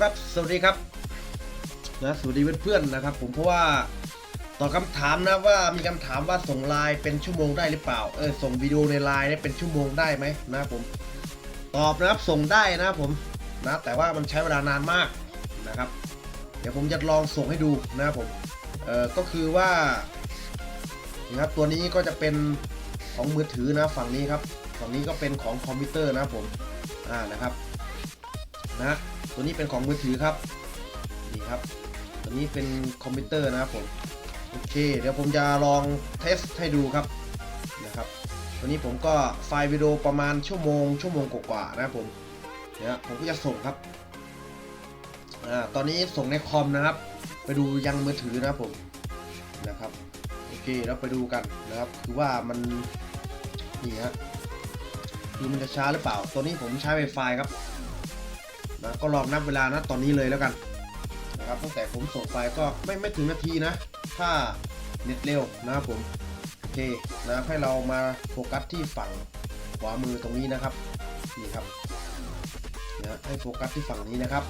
ครับ สวัสดีครับนะสวัสดีเพื่อนๆนะครับ ผมเพราะว่าตอบคำถามนะว่ามีคำถามว่าส่งไลน์เป็นชั่วโมงได้หรือเปล่าเออส่งวิดีโอในไลน์เนี่ยเป็นชั่วโมงได้ไหมนะผมตอบนะครับส่งได้นะผมนะแต่ว่ามันใช้เวลานานมากนะครับ เดี๋ยวผมจะลองส่งให้ดูนะครับผมเออก็คือว่านะครับตัวนี้ก็จะเป็นของมือถือนะฝั่งนี้ครับฝั่งนี้ก็เป็นของคอมพิวเตอร์นะผมอ่านะครับนะ ตัวนี้เป็นของมือถือครับนี่ครับ ตัวนี้เป็นคอมพิวเตอร์นะครับผมโอเค เดี๋ยวผมจะลองเทสให้ดูครับนะครับตัวนี้ผมก็ไฟล์วิดีโอประมาณชั่วโมง ชั่วโมงกว่าๆนะครับผมเนี่ยผมก็จะส่งครับอ่าตอนนี้ส่งในคอมนะครับ ไปดูยังมือถือนะครับผมนะครับโอเคแล้วไปดูกันนะครับ คือว่ามันนี่ฮะคือมันจะช้าหรือเปล่า ตัวนี้ผมใช้ Wi-Fi ครับ นะก็ลองนับเวลานะตอนนี้เลยแล้วกันนะครับตั้งแต่ผมส่งไฟล์ก็ไม่ไม่ถึงนาทีนะ ถ้าเน็ตเร็วนะครับผมโอเคนะให้เรามาโฟกัสที่ฝั่งขวามือตรงนี้นะครับนี่ครับนะให้โฟกัสที่ฝั่งนี้นะครับ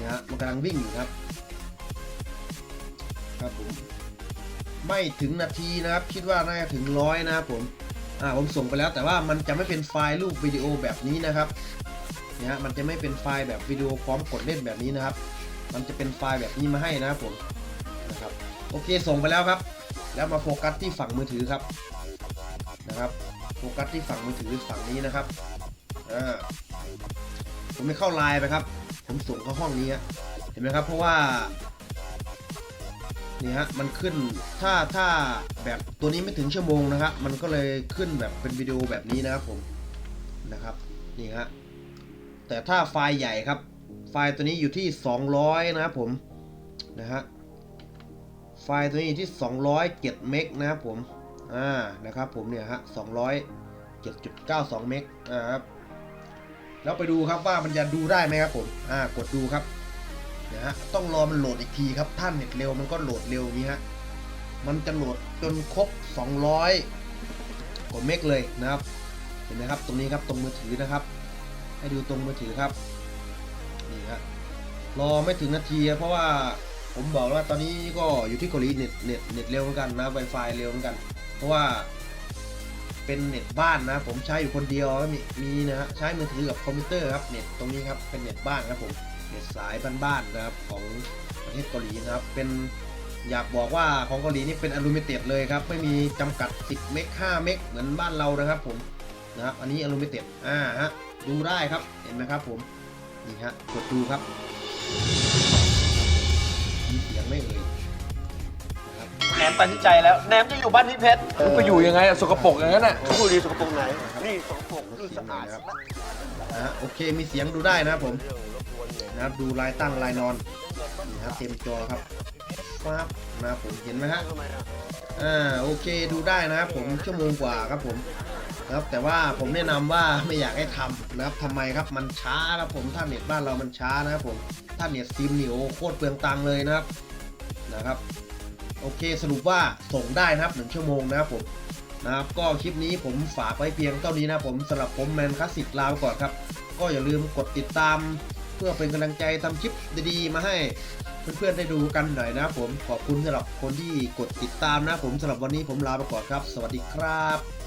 นะมันกำลังวิ่งอยู่ครับครับผมไม่ถึงนาทีนะครับ คิดว่าน่าจะถึงร้อยนะครับผมอ่าผมส่งไปแล้วแต่ว่ามันจะไม่เป็นไฟล์รูปวิดีโอแบบนี้นะครับ นี่ยฮะมันจะไม่เป็นไฟล์แบบวิดีโอพร้อมกดเล่นแบบนี้นะครับ มันจะเป็นไฟล์แบบนี้มาให้นะครับผมนะครับโอเคส่งไปแล้วครับ แล้วมาโฟกัสที่ฝั่งมือถือครับนะครับโฟกัสที่ฝั่งมือถือฝั่งนี้นะครับอ่าผมไม่เข้าไลน์ไปครับ ผมส่งเข้าห้องนี้เห็นไหมครับ เพราะว่านี่ฮะมันขึ้นถ้าถ้าแบบตัวนี้ไม่ถึงชั่วโมงนะครับ มันก็เลยขึ้นแบบเป็นวิดีโอแบบนี้นะครับผมนะครับนี่ฮะ แต่ถ้าไฟล์ใหญ่ครับ ไฟล์ตัวนี้อยู่ที่ 200 นะครับผมนะฮะไฟล์ตัวนี้อยู่ที่ 207 เมกนะครับผมอ่านะครับผมเนี่ยฮะ207.92 เมกนะครับแล้วไปดูครับว่ามันจะดูได้ไหมครับผมอ่ากดดูครับนะฮะต้องรอมันโหลดอีกทีครับท่านเน็ตเร็วมันก็โหลดเร็วอย่างนี้ฮะมันจะโหลดจนครบ 200กว่าเมกเลยนะครับเห็นไหมครับตรงนี้ครับตรงมือถือนะครับ ให้ดูตรงมือถือครับนี่ฮะรอไม่ถึงนาทีเพราะว่าผมบอกว่าตอนนี้ก็อยู่ที่เกาหลีเน็ตเน็ตเน็ตเร็วเหมือนกันนะ Wi-Fi เร็วเหมือนกัน เพราะว่าเป็นเน็ตบ้านนะ ผมใช้อยู่คนเดียวมีมีนะฮะใช้มือถือกับคอมพิวเตอร์ครับเน็ตตรงนี้ครับเป็นเน็ตบ้านครับผมเน็ตสายบ้านๆนะครับของประเทศเกาหลีนะครับ เป็นอยากบอกว่าของเกาหลีนี่เป็นอลูมิเต็ดเลยครับ ไม่มีจำกัด 10 เมก5เมกเหมือนบ้านเรานะครับผมนะครับอันนี้อลูมิเต็ดอ่าฮะ ดูได้ครับเห็นไหมครับผมนี่ฮะกดดูครับมีเสียงไม่เอ่ยนะครับแหนมตัดสินใจแล้วแหนมจะอยู่บ้านพี่เพชรมึงไปอยู่ยังไงอะสกปรกอย่างนั้นอะผู้ดีสกปรกไหน นี่สกปรกนี่สะอาดครับนะฮะโอเคมีเสียงดูได้นะครับผมนะครับดูลายตั้งลายนอนนี่ครับเต็มจอครับฟ้าบนะครับผมเห็นไหมฮะอ่าโอเคดูได้นะครับผมชั่วโมงกว่าครับผม นะครับแต่ว่าผมแนะนำว่าไม่อยากให้ทำนะครับทำไมครับมันช้าครับผมถ้าเน็ตบ้านเรามันช้านะครับผมถ้าเน็ตซิมนี่โอ้โคตรเปลืองตังเลยนะครับนะครับโอเคสรุปว่าส่งได้นะครับหนึ่งชั่วโมงนะครับผมนะครับก็คลิปนี้ผมฝากไว้เพียงเท่านี้นะครับผมสำหรับผมแมนคลาสสิกลาไปก่อนครับ ก็อย่าลืมกดติดตาม เพื่อเป็นกำลังใจทำคลิปดีๆ มาให้เพื่อนๆได้ดูกันหน่อยนะครับผมขอบคุณสำหรับคนที่กดติดตามนะครับผมสำหรับวันนี้ผมลาไปก่อนครับ สวัสดีครับ